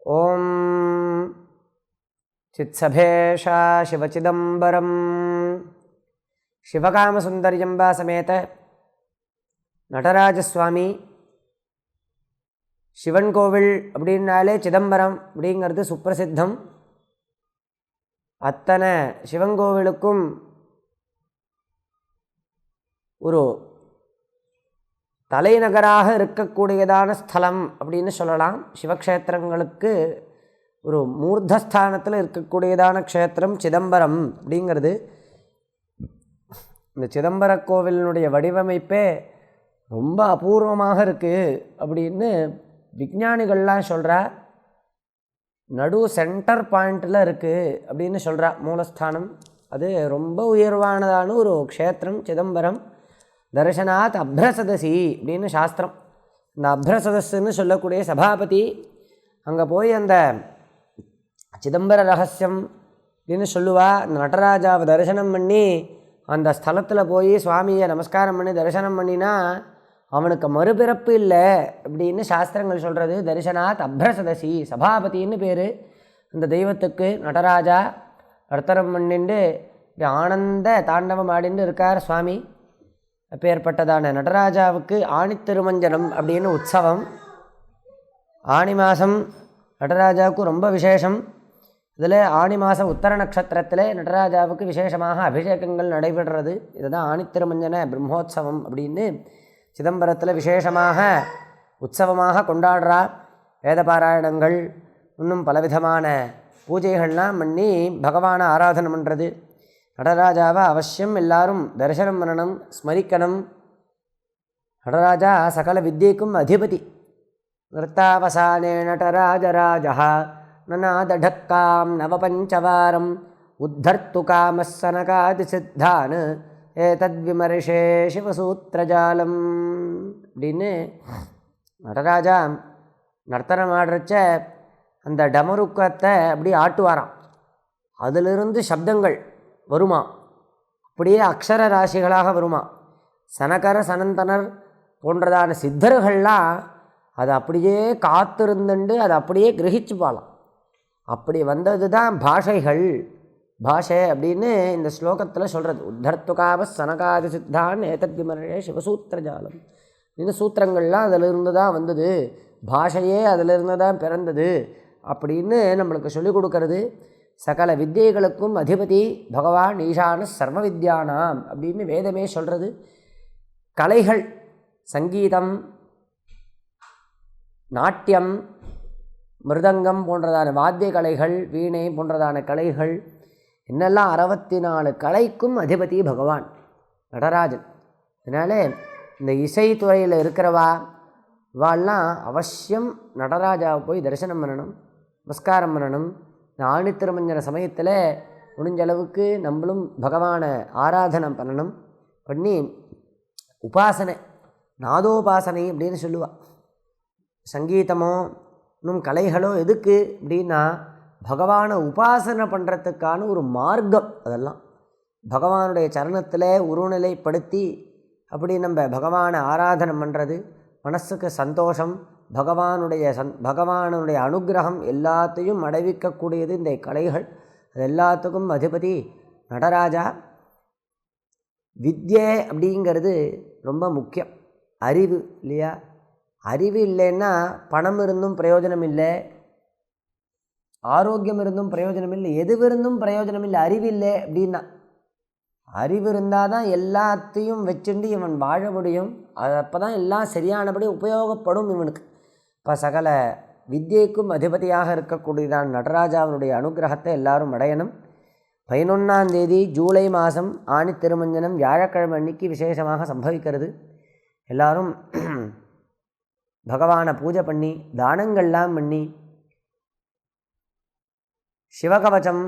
ॐ चित्सभेशा शिवचिदम्बरं शिवकामसुन्दर्यम्बा समेत நடராஜசுவாமி சிவன் கோவில் அப்படின்னாலே சிதம்பரம் அப்படிங்கிறது சுப்பிரசித்தம் அத்தனை சிவன் கோவிலுக்கும் ஒரு தலைநகராக இருக்கக்கூடியதான ஸ்தலம் அப்படின்னு சொல்லலாம். சிவக்ஷேத்திரங்களுக்கு ஒரு மூர்த்தஸ்தானத்தில் இருக்கக்கூடியதான க்ஷேத்திரம் சிதம்பரம் அப்படிங்கிறது. இந்த சிதம்பர கோவிலினுடைய வடிவமைப்பே ரொம்ப அபூர்வமாக இருக்குது அப்படின்னு விஞ்ஞானிகள்லாம் சொல்கிறா நடு சென்டர் பாயிண்டில் இருக்குது அப்படின்னு சொல்கிறா மூலஸ்தானம். அது ரொம்ப உயர்வானதான ஒரு க்ஷேத்திரம் சிதம்பரம். தர்ஷனாத் அப்ரசதசி அப்படின்னு சாஸ்திரம். இந்த அப்ரசதஸ்ன்னு சொல்லக்கூடிய சபாபதி அங்கே போய் அந்த சிதம்பர ரகசியம் அப்படின்னு சொல்லுவா. அந்த நடராஜாவை தரிசனம் பண்ணி அந்த ஸ்தலத்தில் போய் சுவாமியை நமஸ்காரம் பண்ணி தரிசனம் பண்ணினா அவனுக்கு மறுபிறப்பு இல்லை அப்படின்னு சாஸ்திரங்கள் சொல்கிறது தரிசனாத் அப்ரசதசி சபாபதின்னு பேர். அந்த தெய்வத்துக்கு நடராஜா நர்த்தனம் பண்ணிண்டு ஆனந்த தாண்டவம் ஆடின்னு இருக்கார் சுவாமி. அப்பேற்பட்டதான நடராஜாவுக்கு ஆணித்திருமஞ்சனம் அப்படின்னு உற்சவம். ஆணி மாதம் நடராஜாவுக்கு ரொம்ப விசேஷம். இதில் ஆணி மாதம் உத்தர நட்சத்திரத்தில் நடராஜாவுக்கு விசேஷமாக அபிஷேகங்கள் நடைபெறுறது. இதுதான் ஆணித்திருமஞ்சன பிரம்மோத்சவம் அப்படின்னு சிதம்பரத்தில் விசேஷமாக உற்சவமாக கொண்டாடுறா. வேத பாராயணங்கள் இன்னும் பலவிதமான பூஜைகள்லாம் பண்ணி பகவானை ஆராதனை பண்ணுறது நடராஜாவை அவசியம் எல்லாரும் தரிசனம் பண்ணணும் ஸ்மரிக்கணும். நடராஜா சகல வித்யைக்கும் அதிபதி. நிறுத்தாவசானே நடராஜராஜா நநாதடக்காம் நவபஞ்சவாரம். உத்தர்த்து காமசனகாதி சித்தான். ஏதத்விமர்ஷே சிவசூத்திரஜாலம். அப்படின்னு நடராஜா நர்த்தனம் ஆடுறச்ச அந்த டமருக்கத்தை அப்படி ஆட்டுவாராம். அதிலிருந்து சப்தங்கள். வருமா? அப்படியே அக்ஷர ராசிகளாக வருமா? சனகர சனந்தனர் போன்றதான சித்தர்கள்லாம் அதை அப்படியே காத்திருந்துண்டு அதை அப்படியே கிரகிச்சுப்பாலாம் அப்படி வந்தது தான் பாஷைகள். பாஷை அப்படின்னு இந்த ஸ்லோகத்தில் சொல்கிறது உத்தர்த்துகாவ சனகாதி சித்தான் ஏதத் சிவசூத்திர சிவசூத்திரஜாலம். இந்த சூத்திரங்கள்லாம் அதிலிருந்து தான் வந்தது. பாஷையே அதிலிருந்து தான் பிறந்தது அப்படின்னு நம்மளுக்கு சொல்லிக் கொடுக்கறது. சகல வித்தியைகளுக்கும் அதிபதி பகவான் ஈசான சர்வ வித்யானாம் அப்படின்னு வேதமே சொல்கிறது கலைகள் சங்கீதம் நாட்டியம் மிருதங்கம் போன்றதான வாத்திய கலைகள் வீணை போன்றதான கலைகள் என்னெல்லாம் அறுபத்தி நாலு கலைக்கும் அதிபதி பகவான் நடராஜன். அதனால் இந்த இசைத்துறையில் இருக்கிறவா இவாள்லாம் அவசியம் நடராஜாவை போய் தரிசனம் பண்ணணும் நமஸ்காரம் பண்ணணும் இந்த ஆணி திருமஞ்சன சமயத்தில் முடிஞ்ச அளவுக்கு நம்மளும் பகவானை ஆராதனை பண்ணணும் பண்ணி உபாசனை நாதோபாசனை அப்படின்னு சொல்லுவாள் சங்கீதமோ இன்னும் கலைகளோ எதுக்கு அப்படின்னா பகவானை உபாசனை பண்ணுறதுக்கான ஒரு மார்க்கம் அதெல்லாம். பகவானுடைய சரணத்தில் உருநிலைப்படுத்தி அப்படி நம்ம பகவானை ஆராதனை பண்ணுறது மனசுக்கு சந்தோஷம் பகவானுடைய சந் பகவானுடைய அனுகிரகம் எல்லாத்தையும் அடைவிக்கக்கூடியது இந்த கலைகள். அது எல்லாத்துக்கும் அதிபதி நடராஜா. வித்யே அப்படிங்கிறது ரொம்ப முக்கியம். அறிவு இல்லையா? அறிவு இல்லைன்னா பணம் இருந்தும் பிரயோஜனம் இல்லை. ஆரோக்கியம் இருந்தும் பிரயோஜனம் இல்லை. எது இருந்தும் பிரயோஜனம் இல்லை. அறிவு இல்லை அப்படின்னா. அறிவு இருந்தால் தான் எல்லாத்தையும் வச்சுண்டு இவன் வாழ முடியும். அது அப்போ தான் எல்லாம் சரியானபடி உபயோகப்படும் இவனுக்கு. இப்போ சகல வித்தியைக்கும் அதிபதியாக இருக்கக்கூடியதான் நடராஜாவினுடைய அனுகிரகத்தை எல்லாரும் அடையணும். பதினொன்றாம் தேதி ஜூலை மாதம் ஆணி திருமஞ்சனம் வியாழக்கிழமை அன்னைக்கு விசேஷமாக சம்பவிக்கிறது. எல்லாரும் பகவானை பூஜை பண்ணி தானங்கள்லாம் பண்ணி சிவகவச்சம்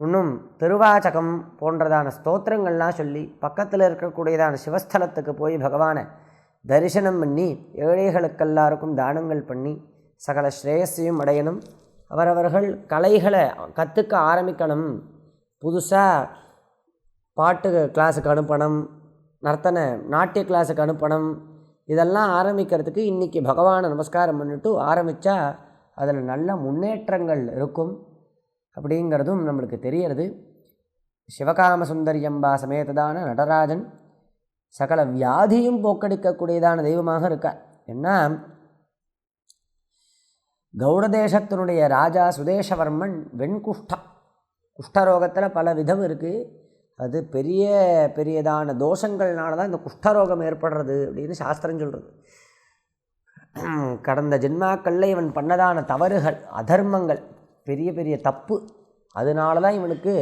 இன்னும் திருவாச்சகம் போன்றதான ஸ்தோத்திரங்கள்லாம் சொல்லி பக்கத்தில் இருக்கக்கூடியதான சிவஸ்தலத்துக்கு போய் பகவானை தரிசனம் பண்ணி ஏழைகளுக்கெல்லாருக்கும் தானங்கள் பண்ணி சகல ஸ்ரேயஸையும் அடையணும். அவரவர்கள் கலைகளை கற்றுக்க ஆரம்பிக்கணும். புதுசாக பாட்டு கிளாஸுக்கு அனுப்பணும். நர்த்தனை நாட்டிய கிளாஸுக்கு அனுப்பணும். இதெல்லாம் ஆரம்பிக்கிறதுக்கு இன்றைக்கி பகவானை நமஸ்காரம் பண்ணிட்டு ஆரம்பித்தா அதில் நல்ல முன்னேற்றங்கள் இருக்கும் அப்படிங்கிறதும் நம்மளுக்கு தெரியறது. சிவகாம சுந்தரியம்பா சமேததான நடராஜன் சகல வியாதியும் போக்கடிக்கக்கூடியதான தெய்வமாக இருக்கார் ஏன்னா கௌடதேசத்தினுடைய ராஜா சுதேசவர்மன் வெண்குஷ்டம் குஷ்டரோகத்தில் பல விதம் இருக்குது அது பெரிய பெரியதான தோஷங்கள்னால தான் இந்த குஷ்டரோகம் ஏற்படுறது அப்படின்னு சாஸ்திரம் சொல்கிறது கடந்த ஜென்மாக்களில் இவன் பண்ணதான தவறுகள் அதர்மங்கள் பெரிய பெரிய தப்பு. அதனால தான் இவனுக்கு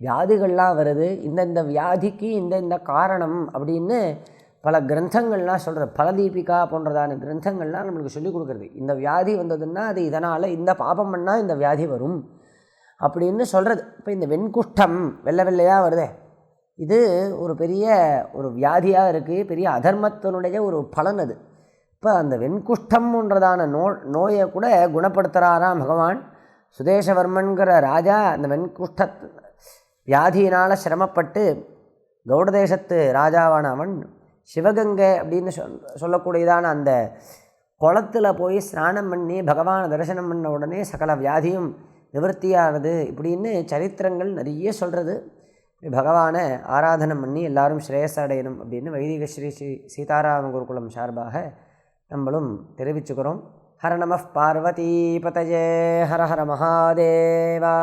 வியாதிகள்லாம் வருது இந்தந்த வியாதிக்கு இந்த இந்த காரணம் அப்படின்னு பல கிரந்தங்கள்லாம் சொல்கிறது பலதீபிகா போன்றதான கிரந்தங்கள்லாம் நம்மளுக்கு சொல்லிக் கொடுக்குறது. இந்த வியாதி வந்ததுன்னா அது இதனால் இந்த பாபம் பண்ணால் இந்த வியாதி வரும் அப்படின்னு சொல்கிறது இப்போ இந்த வெண்குஷ்டம் வெள்ளை வெள்ளையாக வருதே. இது ஒரு பெரிய ஒரு வியாதியாக இருக்குது பெரிய அதர்மத்தினுடைய ஒரு பலன் அது. இப்போ அந்த வெண்குஷ்டம்ன்றதான நோ நோயை கூட குணப்படுத்துகிறாராம் பகவான். சுதேசவர்மன்கிற ராஜா அந்த வெண்குஷ்ட வியாதியினால் சிரமப்பட்டு கௌடதேசத்து ராஜாவான அவன் சிவகங்கை அப்படின்னு சொல் சொல்லக்கூடியதான அந்த குளத்தில் போய் ஸ்நானம் பண்ணி பகவானை தரிசனம் பண்ண உடனே சகல வியாதியும் நிவர்த்தியானது இப்படின்னு சரித்திரங்கள் நிறைய சொல்கிறது பகவானை ஆராதனம் பண்ணி எல்லாரும் ஸ்ரேயஸ் அடையணும் அப்படின்னு வைதிக ஸ்ரீ ஸ்ரீ சீதாராம குருகுலம் சார்பாக நம்மளும் தெரிவிச்சுக்கிறோம். ஹர நம பார்வதி பதஜே ஹர ஹர மகாதேவா.